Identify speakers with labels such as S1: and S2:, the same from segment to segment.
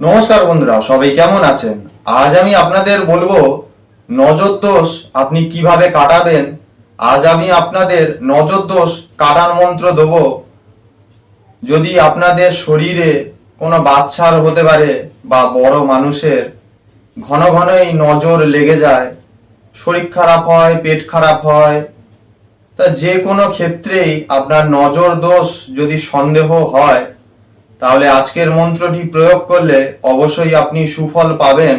S1: নমস্কার বন্ধুরা, সবাই কেমন আছেন? আজ আমি আপনাদের বলব, নজর দোষ আপনি কীভাবে কাটাবেন? আজ আমি আপনাদের নজর দোষ কাটার মন্ত্র দেব। যদি আপনাদের শরীরে কোনো বাচ্চার হতে পারে বা বড় মানুষের ঘন ঘনই নজর লেগে যায়, শরীর খারাপ হয়, পেট খারাপ হয়, তা যে কোনো ক্ষেত্রেই আপনার নজর দোষ যদি সন্দেহ হয় তাহলে আজকের মন্ত্রটি প্রয়োগ করলে অবশ্যই আপনি সুফল পাবেন।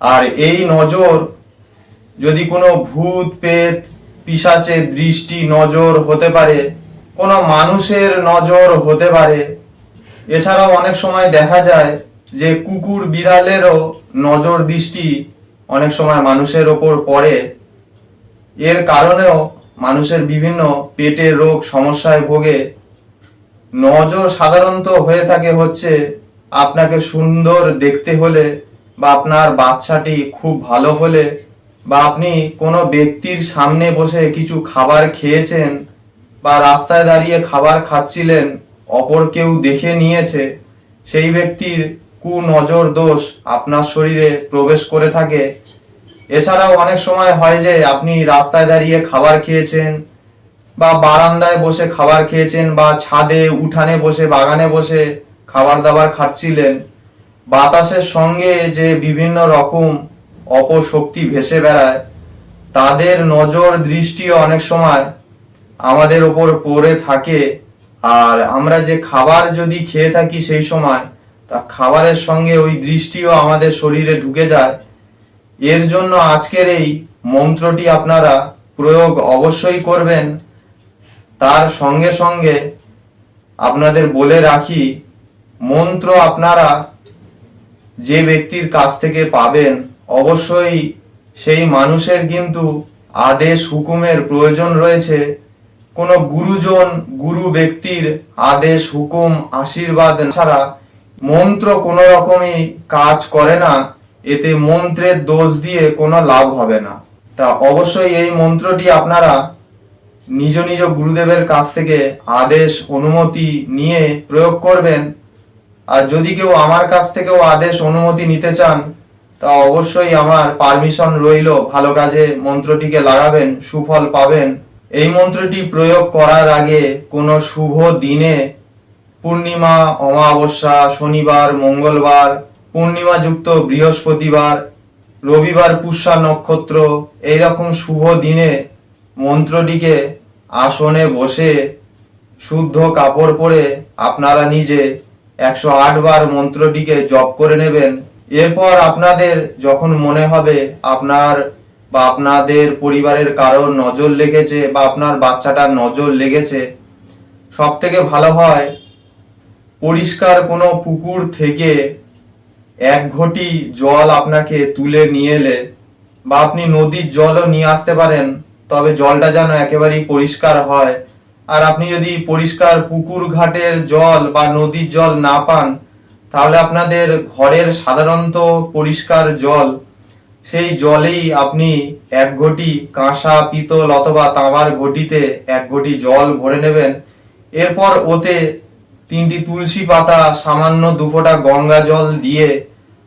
S1: আর এই নজর, যদি কোনো ভূত পেত পিশাচের দৃষ্টি নজর হতে পারে, কোনো মানুষের নজর হতে পারে। এছাড়াও অনেক সময় দেখা যায় যে কুকুর বিড়ালেরও নজর দৃষ্টি অনেক সময় মানুষের ওপর পড়ে। এর কারণেও মানুষের বিভিন্ন পেটের রোগ, সমস্যায় ভোগে। নজর সাধারণত হয়ে থাকে হচ্ছে আপনাকে সুন্দর দেখতে হলে বা আপনার বাচ্চাটি খুব ভালো হলে বা আপনি কোনো ব্যক্তির সামনে বসে কিছু খাবার খেয়েছেন বা রাস্তায় দাঁড়িয়ে খাবার খাচ্ছিলেন, অপর কেউ দেখে নিয়েছে, সেই ব্যক্তির কুনজর দোষ আপনার শরীরে প্রবেশ করে থাকে। এছাড়াও অনেক সময় হয় যে আপনি রাস্তায় দাঁড়িয়ে খাবার খেয়েছেন বা বারান্দায় বসে খাবার খেয়েছেন বা ছাদে, উঠানে বসে, বাগানে বসে খাবার দাবার খাচ্ছিলেন। বাতাসের সঙ্গে যে বিভিন্ন রকম অপশক্তি ভেসে বেড়ায়, তাদের নজর দৃষ্টিও অনেক সময় আমাদের ওপর পড়ে থাকে। আর আমরা যে খাবার যদি খেয়ে থাকি সেই সময়, তা খাবারের সঙ্গে ওই দৃষ্টিও আমাদের শরীরে ঢুকে যায়। এর জন্য আজকের এই মন্ত্রটি আপনারা প্রয়োগ অবশ্যই করবেন। তার সঙ্গে সঙ্গে আপনাদের বলে রাখি, মন্ত্র আপনারা যে ব্যক্তির কাছ থেকে পাবেন, অবশ্যই সেই মানুষের কিন্তু আদেশ, হুকুমের প্রয়োজন রয়েছে। কোনো গুরুজন, গুরু ব্যক্তির আদেশ, হুকুম, আশীর্বাদ ছাড়া মন্ত্র কোনো রকমই কাজ করে না। এতে মন্ত্রের দোষ দিয়ে কোনো লাভ হবে না। তা অবশ্যই এই মন্ত্রটি আপনারা নিজ নিজ গুরুদেবের কাছ থেকে আদেশ, অনুমতি নিয়ে প্রয়োগ করবেন। আর যদি কেউ আমার কাছ থেকেও আদেশ, অনুমতি নিতে চান, তা অবশ্যই আমার পারমিশন রইল। ভালো কাজে মন্ত্রটিকে লাগাবেন, সুফল পাবেন। এই মন্ত্রটি প্রয়োগ করার আগে কোনো শুভ দিনে পূর্ণিমা, অমাবস্যা, শনিবার, মঙ্গলবার পূর্ণিমা যুক্ত বৃহস্পতিবার, রবিবার পুষ্যা নক্ষত্র, এইরকম শুভ দিনে মন্ত্রটিকে আসনে বসে শুদ্ধ কাপড় পরে আপনারা নিজে একশো আট বার মন্ত্রটিকে জপ করে নেবেন। এরপর আপনাদের যখন মনে হবে আপনার বা আপনাদের পরিবারের কারোর নজর লেগেছে বা আপনার বাচ্চাটার নজর লেগেছে সব থেকে ভালো হয় পরিষ্কার কোনো পুকুর থেকে এক ঘটি জল আপনাকে তুলে নিয়ে এলে বা আপনি নদীর জলও নিয়ে আসতে পারেন। তবে জলটা যেন একেবারেই পরিষ্কার হয়। আর আপনি যদি পরিষ্কার পুকুর ঘাটের জল বা নদীর জল না পান, তাহলে আপনাদের ঘরের সাধারণত পরিষ্কার জল, সেই জলেই আপনি এক ঘটি কাঁসা, পিতল অথবা তামার ঘটিতে এক ঘটি জল ভরে নেবেন। এরপর ওতে তিনটি তুলসী পাতা, সামান্য দুফোঁটা গঙ্গা জল দিয়ে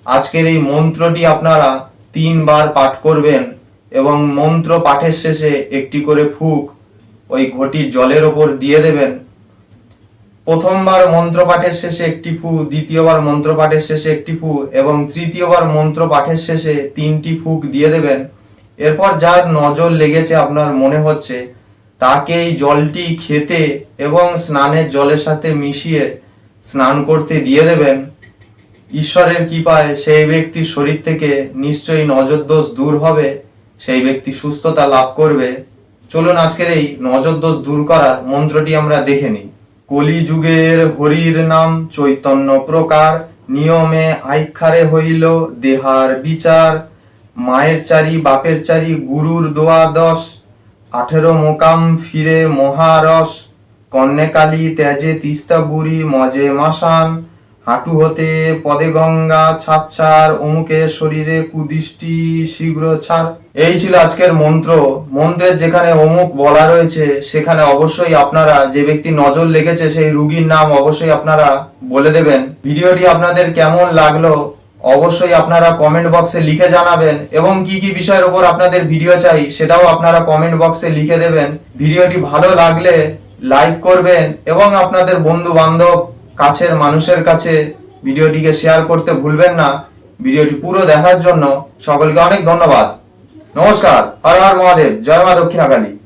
S1: আজকের এই মন্ত্রটি আপনারা তিনবার পাঠ করবেন। এবং মন্ত্র পাঠের শেষে একটি করে ফুক ওই ঘটি জলের ওপর দিয়ে দেবেন। প্রথমবার মন্ত্র পাঠের শেষে একটি ফু, দ্বিতীয়বার মন্ত্র পাঠের শেষে একটি ফু এবং তৃতীয়বার মন্ত্র পাঠের শেষে তিনটি ফুক দিয়ে দেবেন। এরপর যার নজর লেগেছে আপনার মনে হচ্ছে তাকে এই জলটি খেতে এবং স্নানের জলের সাথে মিশিয়ে স্নান করতে দিয়ে দেবেন। ঈশ্বরের কৃপায় সেই ব্যক্তির শরীর থেকে নিশ্চয়ই নজর দোষ দূর হবে। সেই ব্যক্তি সুস্থতা লাভ করবে। চলুন আজকের এই নজর দোষ দূর করার মন্ত্রটি আমরা দেখে নিই। কলিযুগের হরির নাম চৈতন্য প্রকার, নিয়মে আইক্ষারে হইল দেহার বিচার, মায়ের চারি, বাপের চারি, গুরুর দোয়া দশ, আঠেরো মোকাম ফিরে মহারস কন্যাকালী ত্যাজে তিস্তা বুড়ি মজে মাসান হাঁটু হতে পদে গঙ্গা ছাড় অমুকে শরীরে কুদৃষ্টি, শীঘ্র ছাড়। এই ছিল আজকের মন্ত্র। মন্ত্রের যেখানে অমুক বলা রয়েছে, সেখানে অবশ্যই আপনারা যে ব্যক্তি নজর লেগেছে সেই রুগীর নাম অবশ্যই আপনারা বলে দেবেন। ভিডিওটি আপনাদের কেমন লাগল, অবশ্যই আপনারা কমেন্ট বক্সে লিখে জানাবেন। এবং কি কি বিষয়ের উপর আপনাদের ভিডিও চাই, সেটাও আপনারা কমেন্ট বক্সে লিখে দেবেন। ভিডিওটি ভালো লাগলে লাইক করবেন এবং আপনাদের বন্ধু বান্ধব কাছের মানুষের কাছে ভিডিওটিকে শেয়ার করতে ভুলবেন না। ভিডিওটি পুরো দেখার জন্য সকলকে অনেক ধন্যবাদ। নমস্কার। হর হর মহাদেব। জয় মা দক্ষিণাকালী।